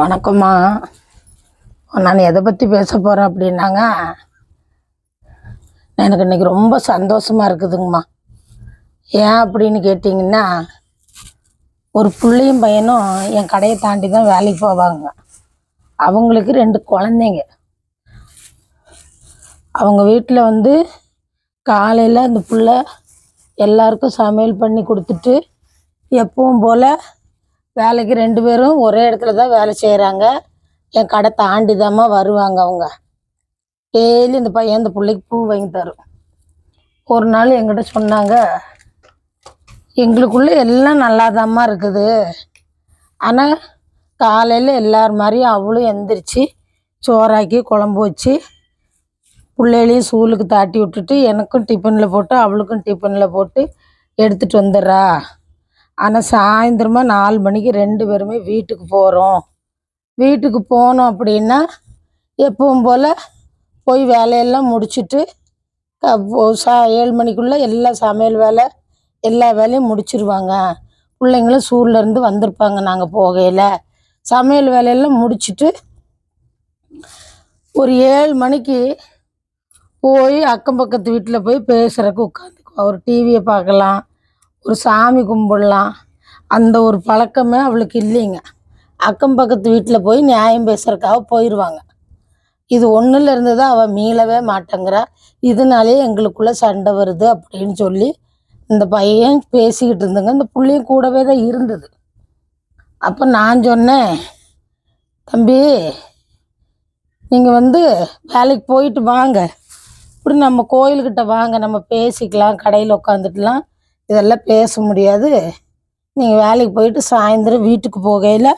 வணக்கம்மா. நான் எதை பற்றி பேச போகிறேன் அப்படின்னாங்க. எனக்கு இன்னைக்கு ரொம்ப சந்தோஷமாக இருக்குதுங்கம்மா. ஏன் அப்படின்னு கேட்டிங்கன்னா ஒரு பிள்ளையும் பையனும் என் கடையை தாண்டி தான் வேலைக்கு போவாங்க. அவங்களுக்கு ரெண்டு குழந்தைங்க. அவங்க வீட்டில் வந்து காலையில் அந்த பிள்ளை எல்லாருக்கும் சமையல் பண்ணி கொடுத்துட்டு எப்பவும் போல் வேலைக்கு ரெண்டு பேரும் ஒரே இடத்துல தான் வேலை செய்கிறாங்க என் கடை தாண்டி தாம்மா வருவாங்க அவங்க. டெய்லி இந்த பையன் இந்த பிள்ளைக்கு பூ வாங்கி தரும். ஒரு நாள் எங்கிட்ட சொன்னாங்க எங்களுக்குள்ளே எல்லாம் நல்லாதாம்மா இருக்குது. ஆனால் காலையில் எல்லார் மாதிரியும் அவளும் எந்திரிச்சு சோறாக்கி குழம்பு வச்சு பிள்ளைகளையும் சூலுக்கு தாட்டி விட்டுட்டு எனக்கும் டிஃபனில் போட்டு அவளுக்கும் டிஃபனில் போட்டு எடுத்துகிட்டு வந்துடுறா. ஆனால் சாயந்தரமாக நாலு மணிக்கு ரெண்டு பேருமே வீட்டுக்கு போகிறோம் வீட்டுக்கு போனோம் அப்படின்னா எப்பவும் போல் போய் வேலையெல்லாம் முடிச்சிட்டு சா ஏழு மணிக்குள்ளே எல்லா சமையல் வேலை எல்லா வேலையும் முடிச்சிருவாங்க. பிள்ளைங்களும் சூர்லேருந்து வந்திருப்பாங்க நாங்கள் போகையில். சமையல் வேலையெல்லாம் முடிச்சுட்டு ஒரு ஏழு மணிக்கு போய் அக்கம் பக்கத்து வீட்டில் போய் பேசுகிறக்கு உட்காந்துக்குவோம். ஒரு டிவியை பார்க்கலாம். ஒரு சாமி கும்பிடலாம். அந்த ஒரு பழக்கமே அவளுக்கு இல்லைங்க. அக்கம் பக்கத்து வீட்டில் போய் நியாயம் பேசுகிறக்காக போயிடுவாங்க இது ஒன்றுல இருந்து தான் அவள் மீளவே மாட்டேங்கிறா. இதனாலே எங்களுக்குள்ள சண்டை வருது அப்படின்னு சொல்லி இந்த பையன் பேசிக்கிட்டு இருந்தங்க. இந்த புள்ளையும் கூடவே தான் இருந்தது. அப்போ நான் சொன்னேன் தம்பி நீங்கள் வந்து வேலைக்கு போயிட்டு வாங்க. இப்படி நம்ம கோயில்கிட்ட வாங்க. நம்ம பேசிக்கலாம் கடையில் உட்காந்துட்டுலாம் இதெல்லாம் பேச முடியாது. நீங்கள் வேலைக்கு போயிட்டு சாயந்தரம் வீட்டுக்கு போகையில்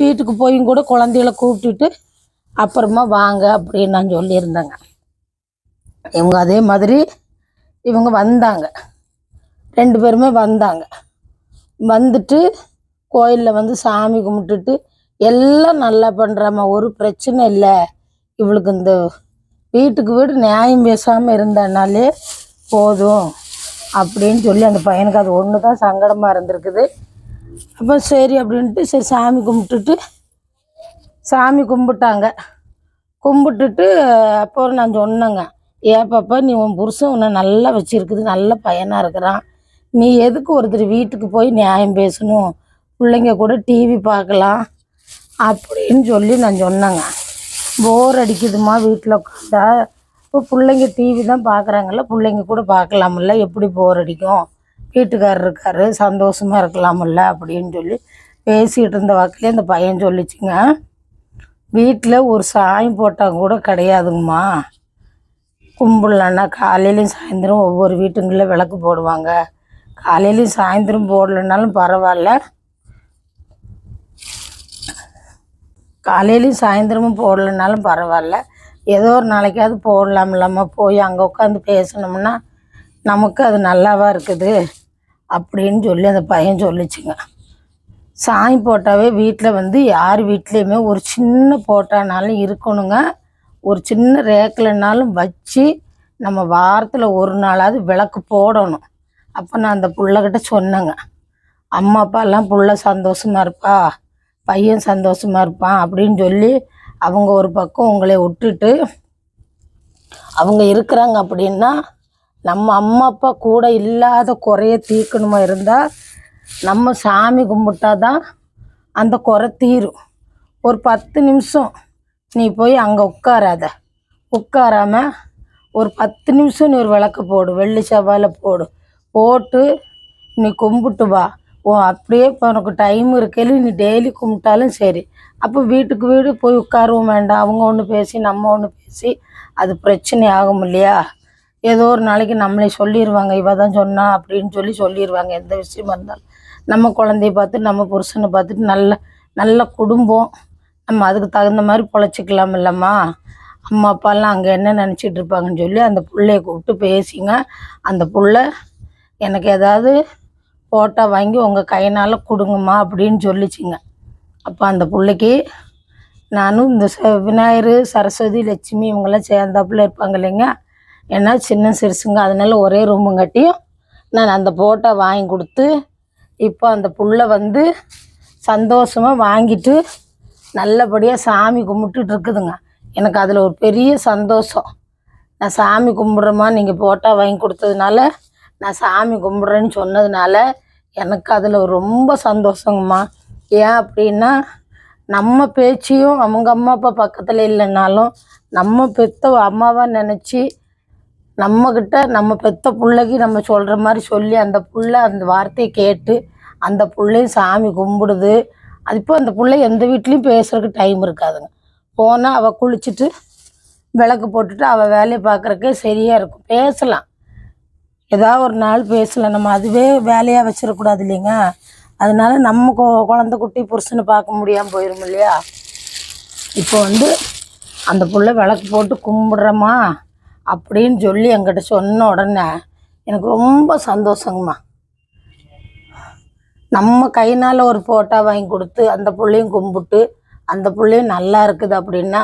வீட்டுக்கு போயும் கூட குழந்தைகளை கூப்பிட்டுட்டு அப்புறமா வாங்க அப்படின்னு நான் சொல்லியிருந்தேங்க. இவங்க அதே மாதிரி இவங்க வந்தாங்க. ரெண்டு பேருமே வந்தாங்க. வந்துட்டு கோயிலில் வந்து சாமி கும்பிட்டுட்டு எல்லாம் நல்லா பண்ணுறாம்மா ஒரு பிரச்சனை இல்லை. இவளுக்கு இந்த வீட்டுக்கு வீடு நியாயம் பேசாமல் இருந்தனாலே போதும். அப்படின்னு சொல்லி அந்த பையனுக்கு அது ஒன்று தான் சங்கடமாக இருந்திருக்குது. அப்போ சரி அப்படின்ட்டு சரி சாமி கும்பிட்டுட்டு சாமி கும்பிட்டாங்க. கும்பிட்டுட்டு அப்போ நான் சொன்னேங்க ஏன் பாப்பா நீ உன் புருஷன் உன்னை நல்லா வச்சுருக்குது நல்ல பையனாக இருக்கிறான். நீ எதுக்கு ஒருத்தர் வீட்டுக்கு போய் நியாயம் பேசணும்? பிள்ளைங்க கூட டிவி பார்க்கலாம். அப்படின்னு சொல்லி நான் சொன்னேங்க. போர் அடிக்குதுமா வீட்டில் உட்காந்தா? இப்போ பிள்ளைங்க டிவி தான் பார்க்குறாங்கல்ல பிள்ளைங்க கூட பார்க்கலாம்ல எப்படி போர் அடிக்கும்? வீட்டுக்காரர் இருக்காரு சந்தோஷமா இருக்கலாமில்ல அப்படின்னு சொல்லி பேசிகிட்டு இருந்த வாக்கிலே அந்த பையன் சொல்லிச்சுங்க. வீட்டில் ஒரு சாயம் போட்டால் கூட கிடையாதுங்கம்மா. கும்பிடலன்னா காலையிலையும் சாயந்தரம் ஒவ்வொரு வீட்டுங்களில் விளக்கு போடுவாங்க. காலையிலையும் சாயந்தரம் போடலைன்னாலும் பரவாயில்ல. காலையிலையும் சாயந்தரமும் போடலைனாலும் பரவாயில்ல. ஏதோ ஒரு நாளைக்காவது போடலாம்லம்மா போய் அங்கே உட்காந்து பேசணும்னா நமக்கு அது நல்லாவா இருக்குது அப்படின்னு சொல்லி அந்த பையன் சொல்லிச்சுங்க. சாமி போட்டாவே வீட்டில் வந்து யார் வீட்லேயுமே ஒரு சின்ன போட்டானாலும் இருக்கணுங்க. ஒரு சின்ன ரேக்கில்னாலும் வச்சு நம்ம வாரத்தில் ஒரு நாளாவது விளக்கு போடணும். அப்போ நான் அந்த பிள்ளைகிட்ட சொன்னேங்க. அம்மா அப்பாலாம் பிள்ளை சந்தோஷமாக இருப்பா பையன் சந்தோஷமாக இருப்பான் அப்படின்னு சொல்லி அவங்க ஒரு பக்கம் உங்களை விட்டுட்டு அவங்க இருக்கிறாங்க அப்படின்னா நம்ம அம்மா அப்பா கூட இல்லாத குறைய தீர்க்கணுமா இருந்தால் நம்ம சாமி கும்பிட்டா தான் அந்த குறை தீரும். ஒரு பத்து நிமிஷம் நீ போய் அங்கே உட்காராத. உட்காராம ஒரு பத்து நிமிஷம் நீ ஒரு விளக்கு போடு வெள்ளி செவ்வாயில் போடு. போட்டு நீ கும்பிட்டு வா. ஓ அப்படியே இப்போ உனக்கு டைம் இருக்கையில நீ டெய்லி கும்பிட்டாலும் சரி. அப்போ வீட்டுக்கு வீடு போய் உட்காரவும் வேண்டாம். அவங்க ஒன்று பேசி நம்ம ஒன்று பேசி அது பிரச்சனை ஆகும் இல்லையா? ஏதோ ஒரு நாளைக்கு நம்மளே சொல்லிடுவாங்க இவ தான் சொன்னா அப்படின்னு சொல்லி சொல்லிடுவாங்க எந்த விஷயமா இருந்தாலும். நம்ம குழந்தைய பார்த்து நம்ம புருஷனை பார்த்துட்டு நல்ல நல்ல குடும்பம். நம்ம அதுக்கு தகுந்த மாதிரி பொழைச்சிக்கலாம் இல்லைம்மா. அம்மா அப்பாலாம் அங்கே என்ன நினச்சிட்டு இருப்பாங்கன்னு சொல்லி அந்த பிள்ளைய கூப்பிட்டு பேசிங்க. அந்த புள்ள எனக்கு ஏதாவது ஃபோட்டோ வாங்கி உங்கள் கையினால் கொடுங்கம்மா அப்படின்னு சொல்லிச்சுங்க. அப்போ அந்த பிள்ளைக்கு நானும் இந்த ச- விநாயகர் சரஸ்வதி லட்சுமி இவங்கெல்லாம் சேர்ந்தாப்புல இருப்பாங்க இல்லைங்க. ஏன்னா சின்ன சிறுசுங்க அதனால ஒரே ரூமும் கட்டியும் நான் அந்த ஃபோட்டோ வாங்கி கொடுத்து இப்போ அந்த புள்ள வந்து சந்தோஷமாக வாங்கிட்டு நல்லபடியாக சாமி கும்பிட்டுட்டு இருக்குதுங்க. எனக்கு அதில் ஒரு பெரிய சந்தோஷம். நான் சாமி கும்பிட்றேம்மா நீங்கள் ஃபோட்டோ வாங்கி கொடுத்ததுனால நான் சாமி கும்பிட்றேன்னு சொன்னதுனால எனக்கு அதில் ரொம்ப சந்தோஷங்கம்மா. ஏன் அப்படின்னா நம்ம பேச்சியும் அவங்க அம்மா அப்பா பக்கத்தில் இல்லைன்னாலும் நம்ம பெத்த அம்மாவாக நினச்சி நம்மக்கிட்ட நம்ம பெத்த பிள்ளைக்கு நம்ம சொல்கிற மாதிரி சொல்லி அந்த புள்ள அந்த வார்த்தையை கேட்டு அந்த பிள்ளையும் சாமி கும்பிடுது. அது இப்போ அந்த பிள்ளை எந்த வீட்லேயும் பேசுகிறதுக்கு டைம் இருக்காதுங்க. போனால் அவள் குளிச்சுட்டு விளக்கு போட்டுட்டு அவள் வேலையை பார்க்குறக்கே சரியாக இருக்கும். பேசலாம். ஏதாவது ஒரு நாள் பேசலை நம்ம அதுவே வேலையாக வச்சிடக்கூடாது இல்லைங்க. அதனால நம்ம கொ குழந்தை குட்டி புருஷனை பார்க்க முடியாமல் போயிடும் இல்லையா? இப்போ வந்து அந்த புள்ள விளக்கு போட்டு கும்பிட்றம்மா அப்படின்னு சொல்லி என்கிட்ட சொன்ன உடனே எனக்கு ரொம்ப சந்தோஷங்கம்மா. நம்ம கைனால் ஒரு ஃபோட்டோ வாங்கி கொடுத்து அந்த பிள்ளையும் கும்பிட்டு அந்த பிள்ளையும் நல்லா இருக்குது அப்படின்னா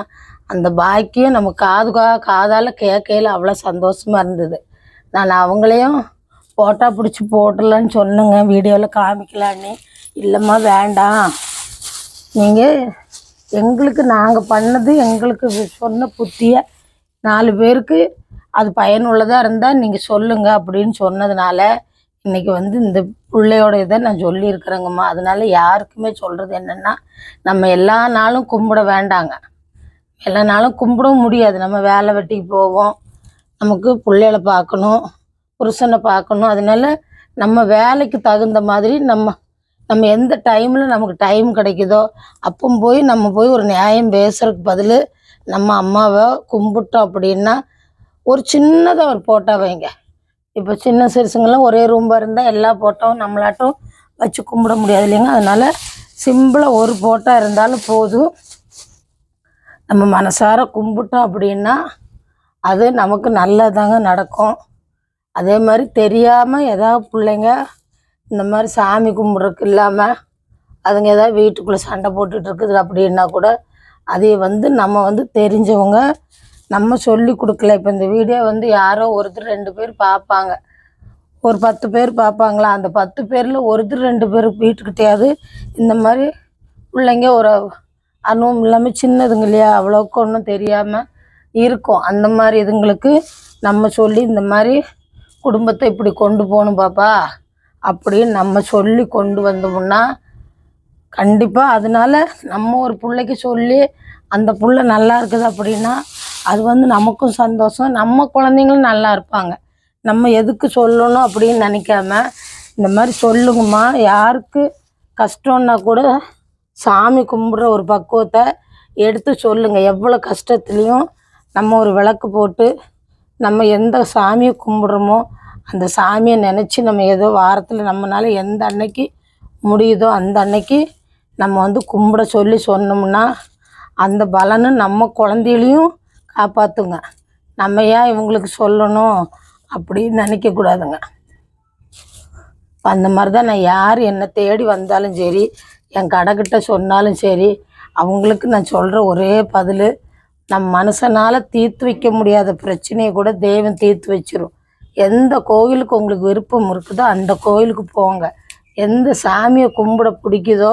அந்த பாக்கியம் நம்ம காது கா காதால் கேட்கையில் அவ்வளோ சந்தோஷமாக இருந்தது. நான் அவங்களையும் ஃபோட்டோ பிடிச்சி போட்டுடலான்னு சொன்னேங்க. வீடியோவில் காமிக்கலான்னு. இல்லைம்மா வேண்டாம். நீங்கள் எங்களுக்கு நாங்கள் பண்ணது எங்களுக்கு சொன்ன புத்தியை நாலு பேருக்கு அது பயனுள்ளதாக இருந்தால் நீங்கள் சொல்லுங்கள் அப்படின்னு சொன்னதுனால இன்றைக்கி வந்து இந்த பிள்ளையோட இதை நான் சொல்லியிருக்கிறேங்கம்மா. அதனால் யாருக்குமே சொல்கிறது என்னென்னா நம்ம எல்லா நாளும் கும்பிட வேண்டாங்க. எல்லா நாளும் கும்பிடவும் முடியாது. நம்ம வேலை வெட்டிக்கு போவோம். நமக்கு பிள்ளைகளை பார்க்கணும் புருஷனை பார்க்கணும். அதனால நம்ம வேலைக்கு தகுந்த மாதிரி நம்ம நம்ம எந்த டைமில் நமக்கு டைம் கிடைக்குதோ அப்போ போய் நம்ம போய் ஒரு நியாயம் பேசுறதுக்கு பதில் நம்ம அம்மாவை கும்பிட்டோம் அப்படின்னா ஒரு சின்னதாக ஒரு போட்டோ வைங்க. இப்போ சின்ன சிறுசுங்கெல்லாம் ஒரே ரூம்பாக இருந்தால் எல்லா போட்டோவும் நம்மளாட்டும் வச்சு கும்பிட முடியாது இல்லைங்க. அதனால சிம்பிளாக ஒரு போட்டோ இருந்தாலும் போதும். நம்ம மனசார கும்பிட்டோம் அப்படின்னா அது நமக்கு நல்லதாங்க நடக்கும். அதே மாதிரி தெரியாமல் ஏதாவது பிள்ளைங்க இந்த மாதிரி சாமி கும்பிட்றதுக்கு இல்லாமல் அதுங்க ஏதாவது வீட்டுக்குள்ளே சண்டை போட்டுட்டு இருக்குது அப்படின்னா கூட அதை வந்து நம்ம வந்து தெரிஞ்சவங்க நம்ம சொல்லி கொடுக்கல. இப்போ இந்த வீடியோ வந்து யாரோ ஒருத்தர் ரெண்டு பேர் பார்ப்பாங்க. ஒரு பத்து பேர் பார்ப்பாங்களா? அந்த பத்து பேரில் ஒருத்தர் ரெண்டு பேர் வீட்டுக்கிட்டையாவது இந்த மாதிரி பிள்ளைங்க ஒரு அனுபவம் இல்லாமல் சின்னதுங்க இல்லையா? அவ்வளோக்கு ஒன்றும் தெரியாமல் இருக்கும். அந்த மாதிரி இதுங்களுக்கு நம்ம சொல்லி இந்த மாதிரி குடும்பத்தை இப்படி கொண்டு போகணும் பாப்பா. அப்படின்னு நம்ம சொல்லி கொண்டு வந்தோம்னா கண்டிப்பாக அதனால நம்ம ஒரு பிள்ளைக்கு சொல்லி அந்த புள்ள நல்லா இருக்குது அப்படின்னா அது வந்து நமக்கும் சந்தோஷம். நம்ம குழந்தைங்களும் நல்லா இருப்பாங்க. நம்ம எதுக்கு சொல்லணும் அப்படின்னு நினைக்காம இந்த மாதிரி சொல்லுங்கம்மா. யாருக்கு கஷ்டம்னா கூட சாமி கும்பிட்ற ஒரு பக்குவத்தை எடுத்து சொல்லுங்கள் எவ்வளோ கஷ்டத்துலேயும் நம்ம ஒரு விளக்கு போட்டு நம்ம எந்த சாமியை கும்பிட்றோமோ அந்த சாமியை நினச்சி நம்ம ஏதோ வாரத்தில் நம்மளால் எந்த அன்னைக்கு முடியுதோ அந்த அன்னைக்கு நம்ம வந்து கும்பிட சொல்லி சொன்னோம்னா அந்த பலனை நம்ம குழந்தைகளையும் காப்பாற்றுங்க நம்ம ஏன் இவங்களுக்கு சொல்லணும் அப்படின்னு நினைக்கக்கூடாதுங்க அந்த மாதிரி தான் நான் யார் என்னை தேடி வந்தாலும் சரி என் கடைக்கிட்ட சொன்னாலும் சரி அவங்களுக்கு நான் சொல்கிற ஒரே பதில் நம் மனசனால் தீர்த்து வைக்க முடியாத பிரச்சனையை கூட தெய்வம் தீர்த்து வச்சிரும். எந்த கோயிலுக்கு உங்களுக்கு விருப்பம் இருக்குதோ அந்த கோயிலுக்கு போங்க. எந்த சாமியை கும்பிட பிடிக்குதோ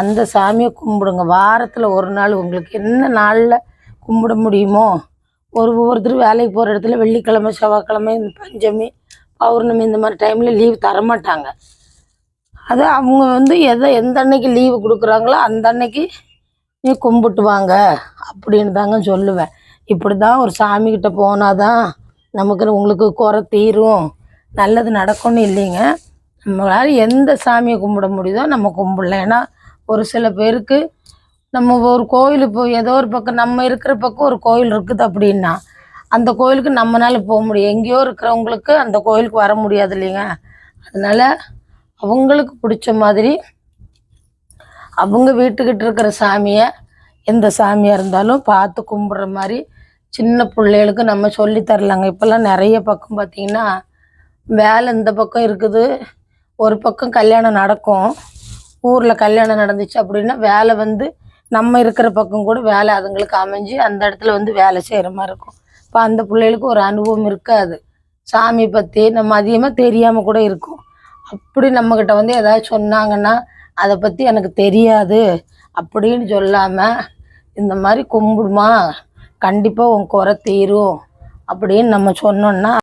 அந்த சாமியை கும்பிடுங்க. வாரத்தில் ஒரு நாள் உங்களுக்கு என்ன நாளில் கும்பிட முடியுமோ? ஒரு ஒருத்தர் வேலைக்கு போகிற இடத்துல வெள்ளிக்கிழமை செவ்வாய்க்கிழமை இந்த பஞ்சமி பௌர்ணமி இந்த மாதிரி டைமில் லீவ் தரமாட்டாங்க அது அவங்க வந்து எதை எந்த அன்னைக்கு லீவு கொடுக்குறாங்களோ அந்த அன்னைக்கு நீ கும்பிட்டு வாங்க அப்படின்னு தாங்க சொல்லுவேன். இப்படி தான் ஒரு சாமிக்கிட்ட போனால் தான் நமக்கு உங்களுக்கு குறை தீரும். நல்லது நடக்கும்னு இல்லைங்க. நம்மளால் எந்த சாமியை கும்பிட முடியுதோ நம்ம கும்பிடலாம். ஏன்னா ஒரு சில பேருக்கு நம்ம ஒரு கோயில் இப்போ ஏதோ ஒரு பக்கம் நம்ம இருக்கிற பக்கம் ஒரு கோயில் இருக்குது அப்படின்னா அந்த கோயிலுக்கு நம்மளால போக முடியும். எங்கேயோ இருக்கிறவங்களுக்கு அந்த கோயிலுக்கு வர முடியாது இல்லைங்க. அதனால் அவங்களுக்கு பிடிச்ச மாதிரி அவங்க வீட்டுக்கிட்ட இருக்கிற சாமியை எந்த சாமியாக இருந்தாலும் பார்த்து கும்பிட்ற மாதிரி சின்ன பிள்ளைகளுக்கு நம்ம சொல்லி தரலாங்க. இப்போல்லாம் நிறைய பக்கம் பார்த்திங்கன்னா வேலை இந்த பக்கம் இருக்குது. ஒரு பக்கம் கல்யாணம் நடக்கும். ஊரில் கல்யாணம் நடந்துச்சு அப்படின்னா வேலை வந்து நம்ம இருக்கிற பக்கம் கூட வேலை அதுங்களுக்கு அமைஞ்சு அந்த இடத்துல வந்து வேலை செய்கிற மாதிரி இருக்கும். இப்போ அந்த பிள்ளைகளுக்கு ஒரு அனுபவம் இருக்காது. சாமி பற்றி நம்ம அதிகமாக தெரியாமல் கூட இருக்கும். அப்படி நம்மக்கிட்ட வந்து ஏதாவது சொன்னாங்கன்னா அதை பற்றி எனக்கு தெரியாது அப்படின்னு சொல்லாமல் இந்த மாதிரி கும்பிடுமா? கண்டிப்பாக உன் குறை தீரும் அப்படின்னு நம்ம சொன்னோன்னா